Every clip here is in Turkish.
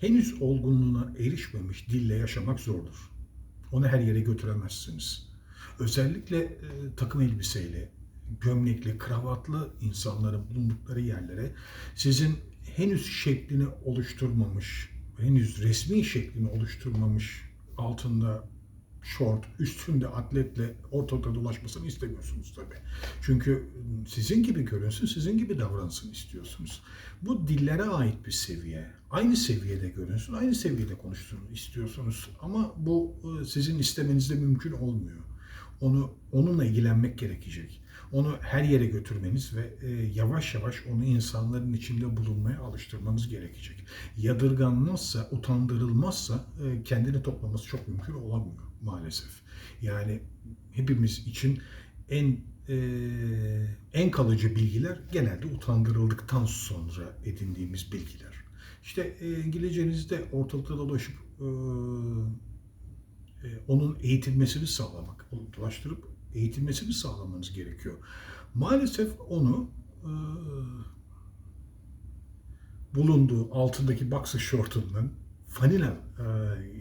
henüz olgunluğuna erişmemiş dille yaşamak zordur. Onu her yere götüremezsiniz. Özellikle e, takım elbiseyle, gömlekli, kravatlı insanların bulundukları yerlere sizin henüz şeklini oluşturmamış, henüz resmi şeklini oluşturmamış altında şort, üstünde atletle ortalıkta dolaşmasını istemiyorsunuz tabii. Çünkü sizin gibi görünsün, sizin gibi davransın istiyorsunuz. Bu dillere ait bir seviye. Aynı seviyede görünsün, aynı seviyede konuşsun istiyorsunuz. Ama bu e, sizin istemenizde mümkün olmuyor. Onu onunla ilgilenmek gerekecek. Onu her yere götürmeniz ve e, yavaş yavaş onu insanların içinde bulunmaya alıştırmanız gerekecek. Yadırganmazsa, utandırılmazsa e, kendini toplaması çok mümkün olamıyor maalesef. Yani hepimiz için en e, en kalıcı bilgiler genelde utandırıldıktan sonra edindiğimiz bilgiler. İşte e, İngilizcenizde ortalıkta dolaşıp e, onun eğitilmesini sağlamak, dolaştırıp eğitilmesini sağlamanız gerekiyor. Maalesef onu e, bulunduğu altındaki boxer şortundan fanila e,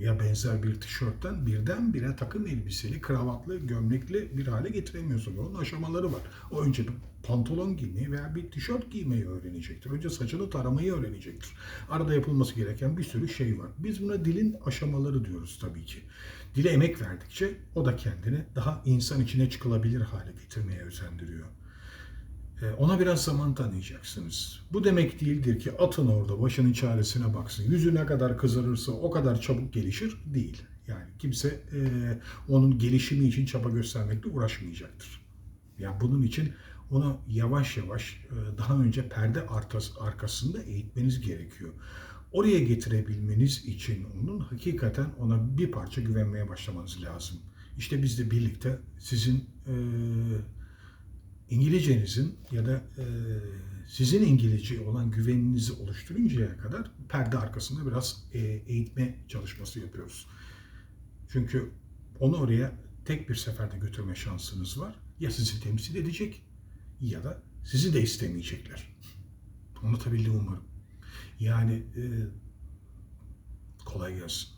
ya benzer bir tişörtten birdenbire takım elbiseli, kravatlı, gömlekli bir hale getiremiyorsun. Onun aşamaları var. O önce bir pantolon giymeyi veya bir tişört giymeyi öğrenecektir. Önce saçını taramayı öğrenecektir. Arada yapılması gereken bir sürü şey var. Biz buna dilin aşamaları diyoruz tabii ki. Dile emek verdikçe o da kendini daha insan içine çıkılabilir hale getirmeye özendiriyor. E, Ona biraz zaman tanıyacaksınız. Bu demek değildir ki atın orada başının çaresine baksın. Yüzü ne kadar kızarırsa o kadar çabuk gelişir değil. Yani kimse e, onun gelişimi için çaba göstermekle uğraşmayacaktır. Yani bunun için onu yavaş yavaş e, daha önce perde arkas- arkasında eğitmeniz gerekiyor. Oraya getirebilmeniz için onun hakikaten ona bir parça güvenmeye başlamanız lazım. İşte biz de birlikte sizin e, İngilizcenizin ya da e, sizin İngilizce olan güveninizi oluşturuncaya kadar perde arkasında biraz e, eğitme çalışması yapıyoruz. Çünkü onu oraya tek bir seferde götürme şansınız var. Ya sizi temsil edecek ya da sizi de istemeyecekler. Anlatabildim umarım. Yani e, kolay gelsin.